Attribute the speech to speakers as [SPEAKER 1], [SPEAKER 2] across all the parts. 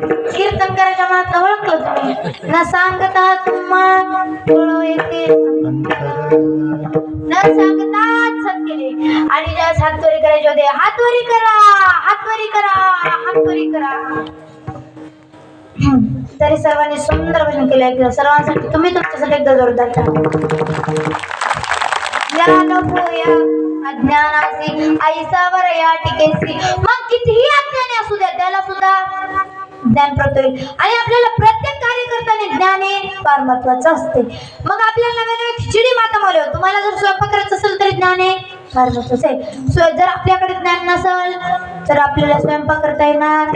[SPEAKER 1] कीर्तन करायच्या मनात ओळखलं तुम्ही. न सांगता तुम्हा येते. न सांगताच केले आणि ज्या हातवरी करायचे होते हातवरी करा हातवरी करा हातवरी करा. तरी सर्वांनी सुंदर भजन केलं ऐकलं. सर्वांसाठी तुम्ही तुमच्यासाठी एकदा जोरदार टाळा. या नको या आईसावर या टिकेसी. मग कितीही अज्ञानी असू द्या त्याला सुद्धा ज्ञान प्राप्त होईल आणि आपल्याला प्रत्येक कार्य करताना ज्ञान हे फार महत्वाचं असते. मग आपल्याला नव्याने खिचडी माता मावले तुम्हाला जर स्वयंपाक करायचं असेल तरी ज्ञान हे फार महत्वाचं आहे. जर आपल्याकडे ज्ञान नसेल तर आपल्याला स्वयंपाक करता येणार.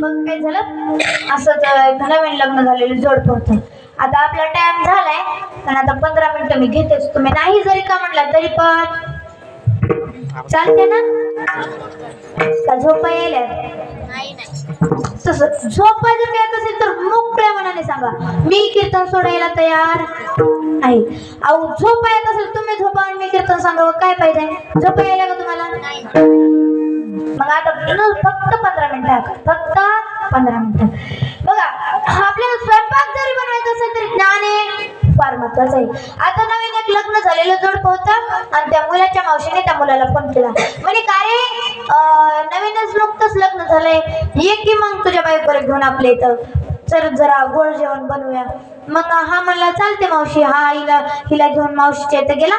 [SPEAKER 1] मग काय झालं? असंच एक नवीन लग्न झालेलं जोड होतं आता आपला टाइम झालाय पण आता पंधरा मिनिटं मी घेतेच. तुम्ही नाही जरी का म्हटलं तरी पण चालते ना? का झोपा यायला? तसं झोपा जर येत असेल तर मोकळ्या मनाने सांगा. मी कीर्तन सोडायला तयार आहे. अहो झोपा येत असेल तुम्ही झोपा आणि मी कीर्तन सांगावं काय पाहिजे झोपा यायला का तुम्हाला? मग आता फक्त पंधरा मिनिटं आहे. फक्त पंधरा मिनिटं. बघा आपल्याला स्वयंपाक जरी बनवायचा असेल तरी ज्ञान हे फार महत्वाचं आहे. आता नवीन एक लग्न झालेलं जोड होतं आणि त्या मुलाच्या मावशीने त्या मुलाला फोन केला. म्हणे का रे? नवीनच नुकतंच लग्न झालंय. ये की मग तुझ्या बायकोला घेऊन आपल्या इथं. चल जरा गोड जेवण बनवूया. मग हा म्हणला चालते मावशी. हा हिला हिला घेऊन मावशीच्या इथं गेला.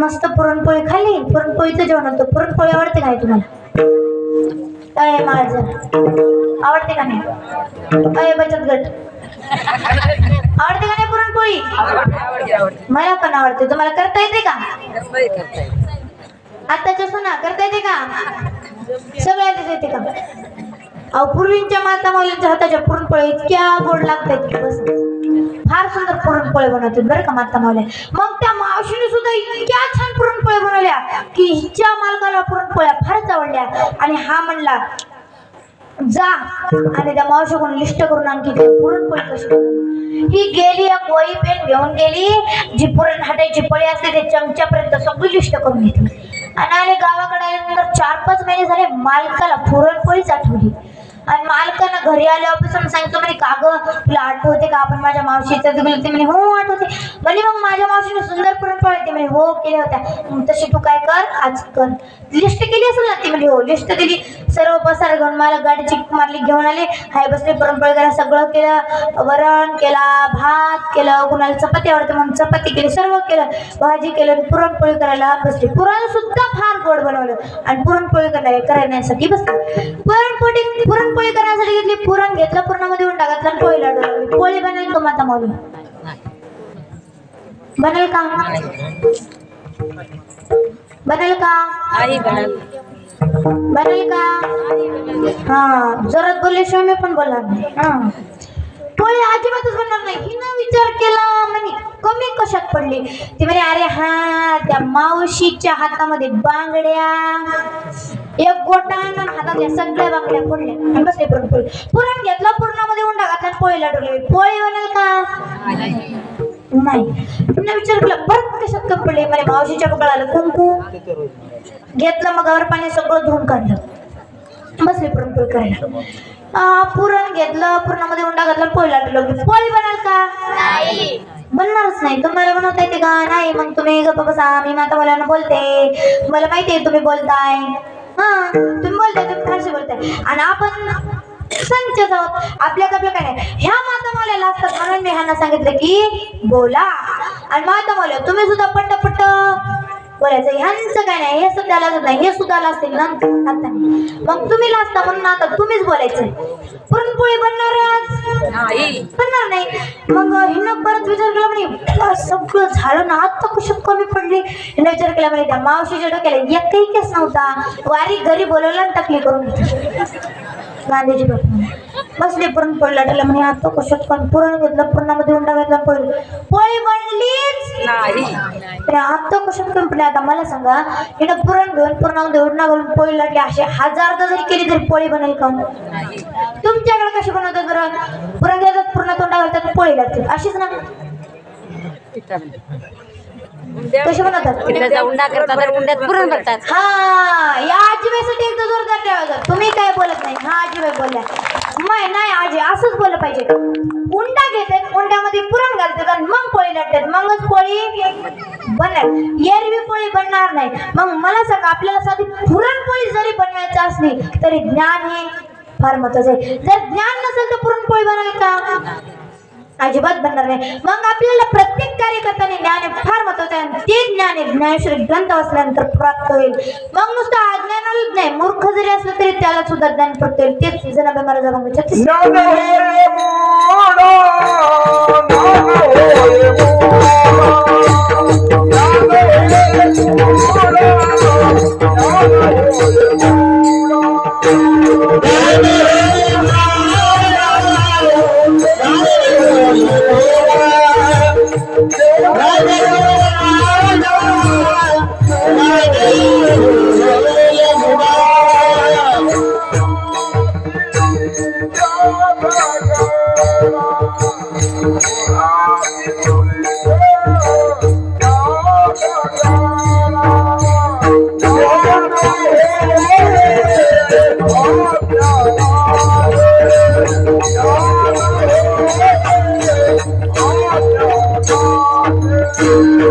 [SPEAKER 1] मस्त पुरणपोळी खाल्ली. पुरणपोळीचं जेवण होतं. पुरणपोळी आवडते काय तुम्हाला? अय माझं. आवडते का नाही? अय बचत गट. आवडते का नाही पुरणपोळी? मला पण आवडते. तुम्हाला करता येते का? आताच्या सुना करता येते का? सगळ्याच येते का? अहो पूर्वींच्या माता माऊलींच्या हाताच्या पुरणपोळ्या इतक्या गोड लागतात बस. फार सुंदर पुरणपोळ्या बनवतात बरं का माता मावल्या मग त्या मावशीने सुद्धा इतक्या छान पुरणपोळ्या बनवल्या की हिच्या मालकाला पुरणपोळ्या फारच आवडल्या. आणि हा म्हणला जा आणि त्या मावशीकडून लिस्ट करून आणखी पुरणपोळी कशी ही गेली एक वही पेन घेऊन गेली जी पुरण हाटायची पळी असते ते चमच्यापर्यंत सगळी लिस्ट करून घेतली. आणि आले गावाकडे आल्यानंतर चार पाच महिने झाले मालकाला पुरणपोळीच आठवली आणि मालकानं घरी आल्यापासून सांगितलं म्हणे का गं तुला आठवते का आपण माझ्या मावशीचं? गेलो ते म्हणे हो आठवते. म्हणे मग माझ्या मावशीने सुंदर पुरणपोळी ते म्हणे हो केल्या होत्या. तशी तू काय कर आज कर. लिस्ट केली असेल ना ती म्हणे हो लिस्ट दिली. सर्व पसार घेऊन मला गाडीची मारली घेऊन आले. हाय बसले पुरणपोळी करा सगळं केलं. वरण केला भात केलं कुणाला चपाती आवडते म्हणून चपाती केली सर्व केलं. भाजी केलं पुरणपोळी करायला बसली. पुरण सुद्धा फार गोड बनवलं. आणि पुरणपोळी करायला करण्यासाठी बसली. पुरणपोळी पुरणपोळी करण्यासाठी घेतली पुरण घेतलं पुरणामध्ये उंडा घातला आणि पोळी लाडू लागली पोळी बनेल का माता माऊली? बनेल का? बनेल का? बनेल. का? हा जोरात बोलल्याशिवाय मी पण बोलणार नाही. हा. पोळी अजिबातच बनणार नाही. हिनं विचार केला म्हणे कमी कशात पडली? ती म्हणे अरे हा त्या मावशीच्या हातामध्ये बांगड्या. एक गोटा आणून हातातल्या सगळ्या बांगड्या फोडल्या. आणि बसले पुरण पोळी पुरण घेतलं पुरणामध्ये उंडा घातला आणि पोळी लाडवली पोळी बनेल का? नाही. पुन्हा विचार केला परत कशात कमी पडली? म्हणे मावशीच्या कपडाला कुंकू. घेतलं मगावर पाणी सगळं धुवून काढलं. बसले पुरणपोळी करायला. आ, पुरण घेतलं पुरणामध्ये उंडा घातला पोळी लाटू लागली पोळी बनाल का? बनणारच नाही. तुम्हाला बनवता येते का? नाही मग तुम्ही गप्प बसा. मी माता मुलांना बोलते. मला माहिती आहे तुम्ही बोलताय. हा तुम्ही बोलताय तुम्ही फारसे बोलताय. आणि आपण संच आहोत. आपल्या आपलं काय नाही. ह्या माता माल्याला असतात म्हणून मी ह्यांना सांगितलं की बोला. आणि माता माल्या तुम्ही सुद्धा पट्ट पट्ट बोलायचं ह्यांचं काय नाही हे सुद्धा लाजत नाही हे सुद्धा नाही. मग तुम्ही लाजता म्हणून आता तुम्हीच बोलायचं. पुरणपोळी बनणारच बनणार नाही. मग हिनं परत विचार केला म्हणे "तुला सगळं झालं ना आता कशात कमी पडली. हिनं विचार केला म्हणे त्या मावशीच्या डोक्याला एकही केस नव्हता. वारी घरी बोलवलं आणि टकली करून गांधीजी बापू बसले पुरण पोळी लाटला म्हणे आता कशात कमी पुरण घेतलं पुरणामध्ये उंडा घातला पोळी. पोळी बनलीच. अरे आता कशात पडली आता मला सांगा हिनं पुरण घेऊन पुरणामध्ये उडणा घालून पोळी लाटली असे हजारदा जरी केली तरी पोळी बनेल का? तुमच्याकडे कशी बनवतात बरं? पुरण घेतात पुरणात उंडा घालतात पोळी लाटतात अशीच ना? कशी बनवतात?
[SPEAKER 2] उंडा करतात आणि उंड्यात पुरण भरतात
[SPEAKER 1] हा या आजीबाईसाठी एकदा जोरदार ठेवायचं तुम्ही काय बोलत नाही? हा आजीबाई बोलल्या. नाही नाही आजी असंच बोललं पाहिजे. उंडा घेतात उंड्यामध्ये पुरण घालतात आणि मग पोळी लाटतात मगच पोळी बनणार. एरवी पोळी बनणार नाही. मग मला सांग आपल्याला साधी पुरणपोळी जरी बनवायची असली तरी ज्ञान हे फार महत्वाचं आहे. जर ज्ञान नसेल तर पुरणपोळी बनवेल का? अजिबात बनणार नाही मग आपल्याला प्रत्येक कार्यकर्त्याने ज्ञान हे फार महत्वाचं आहे ते ज्ञान हे ज्ञानेश्वरी ग्रंथ वाचल्यानंतर प्राप्त होईल मग नुसतं अज्ञानालाच नाही मूर्ख जरी असलं तरी त्याला सुद्धा ज्ञान प्राप्त होईल तेच जनाबे महाराज आपण
[SPEAKER 3] Oh, no. ज्ञान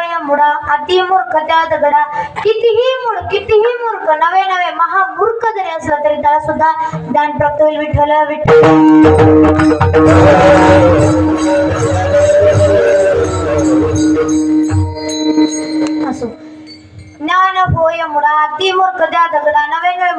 [SPEAKER 3] ज्ञान मुडा
[SPEAKER 1] अति मूर्ख त्या दगडा. कितीही मूळ कितीही मूर्ख नवे नवे महामूर्ख जरी असला तरी त्याला सुद्धा ज्ञान प्राप्त होईल विठ्ठल विठ्ठल. असो. ज्ञान होय मुडा अति मूर्ख त्या दगडा नवे नवे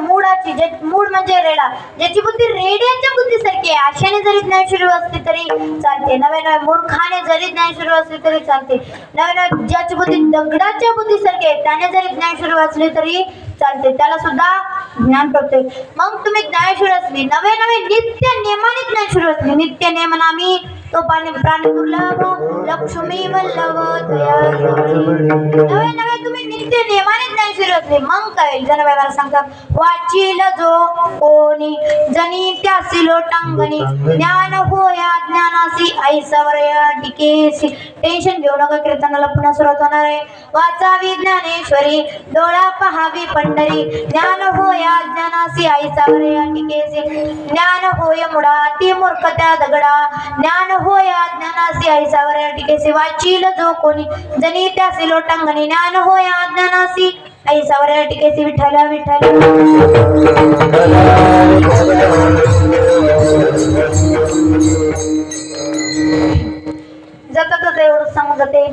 [SPEAKER 1] म्हणजे ज्याची बुद्धी रेडियनच्या बुद्धीसारखी आहे. आशाने जरी सुरू असले तरी चालते. नवे नवे मूर्खाने जरी ज्ञान सुरू असले तरी चालते. नवे नव्या ज्याची बुद्धी दगडाच्या बुद्धीसारखी आहे त्याने जरी ज्ञान सुरू असले तरी चालते. त्याला सुद्धा ज्ञान प्राप्त मग तुम्ही ज्ञानशूर असली नवे नवे नित्य नियमाने सुरू असले नित्य नियमन आम्ही तो पाणी प्राणी दुर्लभ लक्ष्मी वल्लभ दया नवे नवे तुम्ही नित्य नेमाने ज्ञानशील असले मग काय? होईल जण मला सांगतात वाचील जो कोणी जनी त्यासी लोटांगणी ज्ञान होया ज्ञानासी आई सवरया टिकेसी टेन्शन घेऊ नका कीर्तनाला पुन्हा सुरुवात होणार आहे. वाचावी ज्ञानेश्वरी डोळा पहावी पंढरी. ज्ञान होया ज्ञानासी आई सावरया टिकेसी ज्ञान होय मुडा ती मूर्ख त्या दगडा. ज्ञान होया ज्ञानासी आई सावरया टिकेसी वाचील जो कोणी जनी त्यासी लोटांगणी ज्ञान होया ज्ञानासी ऐसावर या टिकेसी विठ्ठल विठ्ठल. जाता जाता एवढं सांगून जाते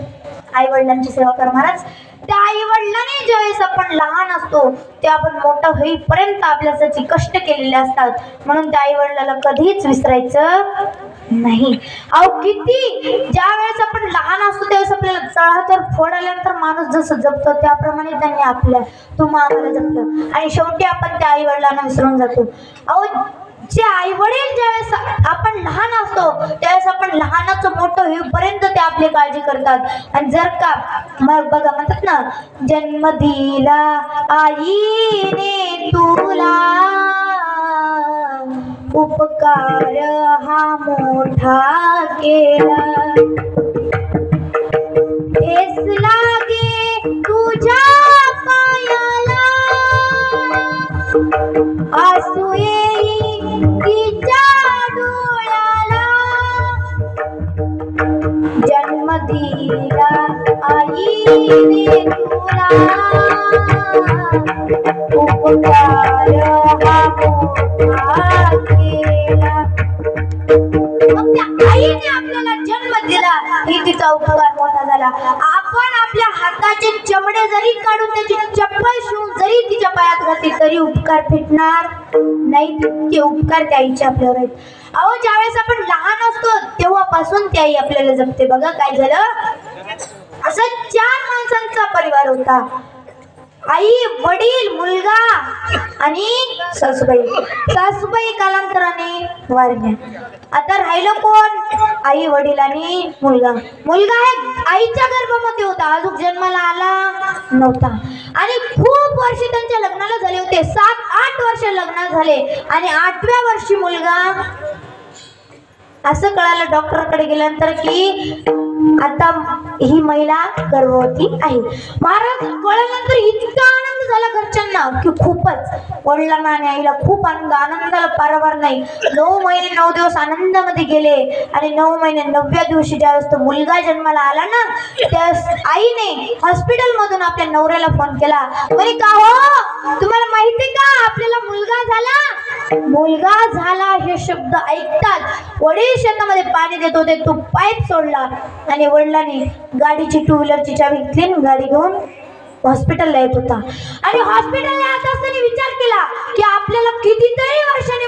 [SPEAKER 1] आई वडिलांची सेवा कर महाराज. त्या आई वडिलांनी ज्यावेळेस आपण लहान असतो ते आपण मोठं होईपर्यंत आपल्यासाठी कष्ट केलेले असतात. म्हणून त्या आई वडिलाला कधीच विसरायचं नाही. अहो किती? ज्या वेळेस आपण लहान असतो त्यावेळेस आपल्याला चढा तर फोड आल्यानंतर माणूस जसं जपतो त्याप्रमाणे त्यांनी आपल्या तुम्हा आम्हाला जपलं. आणि शेवटी आपण त्या आई वडिलांना विसरून जातो. अहो जे आई वडील ज्यावेळेस आपण लहान असतो त्यावेळेस आपण लहानाचं मोठं होईपर्यंत ते आपली काळजी करतात. आणि जर का मग बघा म्हणतात ना जन्म दिला आईने तुला उपकार हा मोठा केला. ठेस लागे तुझ्या पायाला. आसू येई तिच्या डोळ्याला. जन्म दिला आईने तुला. आपण आपल्या हाताचे चमडे जरी काढून त्याची चप्पल शिवून जरी तिच्या पायात घातली तरी उपकार फिटणार नाही. ते उपकार त्याईचे आपल्यावर आहेत. अहो ज्यावेळेस आपण लहान असतो तेव्हापासून ती आपल्याला जपते. बघा काय झालं? असं चार माणसांचा परिवार होता. आई वडील मुलगा आणि सासूबाई. सासूबाई कालांतराने वारल्या आता राहिलं कोण? आई वडील आणि मुलगा. मुलगा हे आईच्या गर्भामध्ये होता. अजून जन्माला आला नव्हता. आणि खूप वर्ष त्यांच्या लग्नाला झाले होते. सात आठ वर्ष लग्न झाले. आणि आठव्या वर्षी मुलगा असं कळालं डॉक्टरकडे गेल्यानंतर की आता ही महिला गर्भवती आहे. महाराज कळल्यानंतर इतका आनंद झाला घरच्यांना? की खूपच. वडिलांना आणि आईला खूप आनंद. आनंदाला पारावार नाही. नऊ महिने नऊ दिवस आनंदामध्ये गेले. आणि नऊ महिने नवव्या दिवशी ज्यावेळेस तो मुलगा जन्माला आला ना त्यावेळेस आईने हॉस्पिटल मधून आपल्या नवऱ्याला फोन केला. म्हणे का हो? तुम्हाला माहिती का? आपल्याला मुलगा झाला. मुलगा झाला हे शब्द ऐकतात वडील शेतामध्ये पाणी देत होते. तो पाईप सोडला. आणि वडिलांनी गाडीची टू व्हीलरची चावी घेतली गाडी घेऊन हॉस्पिटलला येत होता. आणि हॉस्पिटलला येत असताना विचार केला की आपल्याला कितीतरी वर्षाने